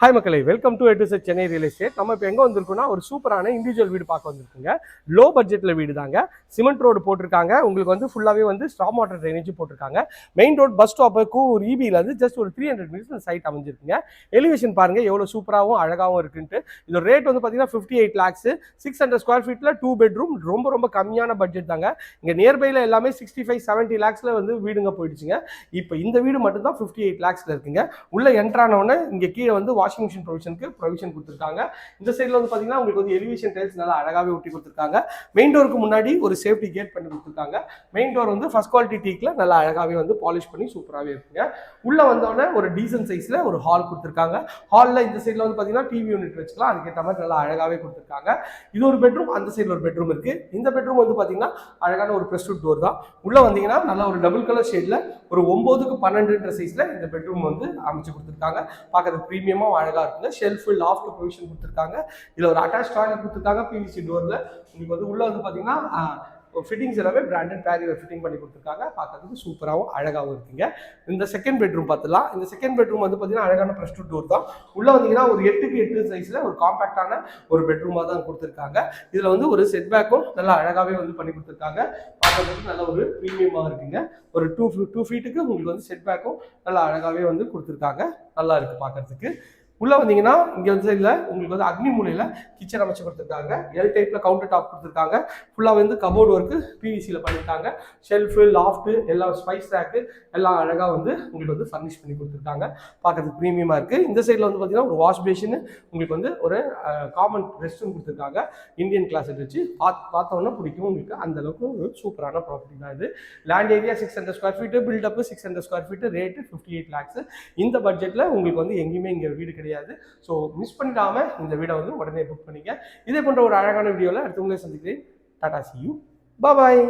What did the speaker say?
Hi மக்களை welcome to எட்டு செட் சென்னை ரியல் எஸ்டேட் நம்ம இப்போ எங்கே வந்திருக்கோம்னா ஒரு சூப்பரான இண்டிவிஜுவல் வீடு பார்க்க வந்திருக்குங்க. லோ பட்ஜெட்டில் வீடு தாங்க. சிமெண்ட் ரோடு போட்டிருக்காங்க. உங்களுக்கு வந்து ஃபுல்லாகவே வந்து ஸ்டாப் வாட்டர் ட்ரைனேஜ் போட்டிருக்காங்க. மெயின் ரோட் பஸ் ஸ்டாப்பு ஒரு இபியிலேருந்து ஜஸ்ட் ஒரு த்ரீ ஹண்ட்ரட் மீட்டர்ஸ் சைட் அமைஞ்சிருக்குங்க. எலிவேஷன் பாருங்கள் எவ்வளோ சூப்பராகவும் அழகாகவும் இருக்குன்ட்டு. இதோட ரேட் வந்து பார்த்தீங்கன்னா fifty eight lakhs six hundred square ஃபீட்டில் டூ பெட்ரூம் ரொம்ப ரொம்ப கம்மியான பட்ஜெட் தாங்க. இங்கே நியர்பையில் எல்லாமே சிக்ஸ்டி ஃபைவ் செவன்ட்டி லேக்ஸில் வந்து வீடுங்க போயிடுச்சுங்க. இப்போ இந்த வீடு மட்டும் தான் ஃபிஃப்டி எயிட் லேக்ஸில் இருக்குங்க. உள்ளே என்ட்ரானவுடனே இங்கே கீழே வந்து வாஷிங் மிஷின் ப்ரொவிஷனுக்கு ப்ரொவிஷன் கொடுத்துருக்காங்க. இந்த சைடில் வந்து பார்த்தீங்கன்னா உங்களுக்கு வந்து எலிவேஷன் டைல்ஸ் நல்லா அழகாகவே ஒட்டி கொடுத்துருக்காங்க. மெயின் டோருக்கு முன்னாடி ஒரு சேஃப்டி கேட் பண்ணி கொடுத்துருக்காங்க. மெயின் டோர் வந்து ஃபர்ஸ்ட் குவாலிட்டி டீக்கில் நல்லா அழகாகவே வந்து பாலிஷ் பண்ணி சூப்பராகவே இருக்குங்க. உள்ள வந்தோடனே ஒரு டீசன்ட் சைஸில் ஒரு ஹால் கொடுத்துருக்காங்க. ஹாலில் இந்த சைடில் வந்து பார்த்தீங்கன்னா டிவி யூனிட் வச்சுக்கலாம். அதுக்கேற்ற மாதிரி நல்லா அழகாகவே கொடுத்துருக்காங்க. இது ஒரு பெட்ரூம் அந்த சைடில் ஒரு பெட்ரூம் இருக்கு. இந்த பெட்ரூம் வந்து பார்த்தீங்கன்னா அழகான ஒரு ப்ரெஸ்டூட் டோர் தான். உள்ள வந்தீங்கன்னா நல்ல ஒரு டபுள் கலர் ஷேட்ல ஒரு ஒம்போதுக்கு பன்னெண்டுன்ற சைஸ்ல இந்த பெட்ரூம் வந்து அமைச்சு கொடுத்துருக்காங்க. பார்க்குறது ப்ரீமியமாக அழகா இருக்குங்க. ஷெல்ஃபு லாஃப்ட் ப்ரொவிஷன் கொடுத்துருக்காங்க. இதில் ஒரு அட்டாச் டாய்லெட் கொடுத்துருக்காங்க பிவிசி டோர்ல உங்களுக்கு வந்து உள்ள வந்து பார்த்தீங்கன்னா ஃபிட்டிங்ஸ் எல்லாமே பிராண்டட் பேரியர் ஃபிட்டிங் பண்ணி கொடுத்துருக்காங்க. பார்க்கறதுக்கு சூப்பராகவும் அழகாகவும் இருக்குங்க. இந்த செகண்ட் பெட்ரூம் பார்த்துலாம் இந்த செகண்ட் பெட்ரூம் வந்து பார்த்தீங்கன்னா அழகான ப்ளஸ் டூ டோர் தான். உள்ள வந்தீங்கன்னா ஒரு எட்டுக்கு எட்டு சைஸில் ஒரு காம்பேக்டான ஒரு பெட்ரூமாக தான் கொடுத்துருக்காங்க. இதில் வந்து ஒரு செட் பேக்கும் நல்லா அழகாகவே வந்து பண்ணி கொடுத்துருக்காங்க. பார்க்கறதுக்கு நல்ல ஒரு ப்ரீமியமாக இருக்குங்க. ஒரு டூ டூ ஃபீட்டுக்கு உங்களுக்கு வந்து செட் பேக்கும் நல்லா அழகாகவே வந்து கொடுத்துருக்காங்க. நல்லா இருக்குது பார்க்கறதுக்கு உள்ளே வந்தீங்கன்னா இங்கே வந்து இல்ல உங்களுக்கு வந்து அக்னி மூலையில் கிச்சன் அமைச்சு கொடுத்துருக்காங்க. எல் டைப்பில் கவுண்டர் டாப் கொடுத்துருக்காங்க. ஃபுல்லாக வந்து கபோர்டு ஒர்க்கு பிவிசியில் பண்ணியிருக்காங்க. ஷெல்ஃபு லாஃப்ட்டு எல்லாம் ஸ்பைஸ் ரேக்கு எல்லாம் அழகாக வந்து உங்களுக்கு வந்து ஃபர்னிஷ் பண்ணி கொடுத்துருக்காங்க. பார்க்கறதுக்கு ப்ரீமியமாக இருக்குது இந்த சைடில் வந்து பார்த்தீங்கன்னா ஒரு வாஷ் பேஷன் உங்களுக்கு வந்து ஒரு காமன் ரெஸ்ட் ரூம் கொடுத்துருக்காங்க. இந்தியன் கிளாஸ் வச்சு பார்த்து பார்த்தோன்னா பிடிக்கும். உங்களுக்கு அந்தளவுக்கு ஒரு சூப்பரான ப்ராப்பர்ட்டி தான் இது. Land area six hundred square feet build up six hundred square feet rate fifty eight lakhs இந்த பட்ஜெட்டில் உங்களுக்கு வந்து எங்கேயுமே இங்கே வீடு கிடையாது. ஸோ மிஸ் பண்ணிடாமல் இந்த வீடை வந்து உடனே புக் பண்ணிக்க. இதே போன்ற ஒரு அழகான வீடியோவில் அடுத்து உங்களை சந்திக்கிறேன். Tata C you bye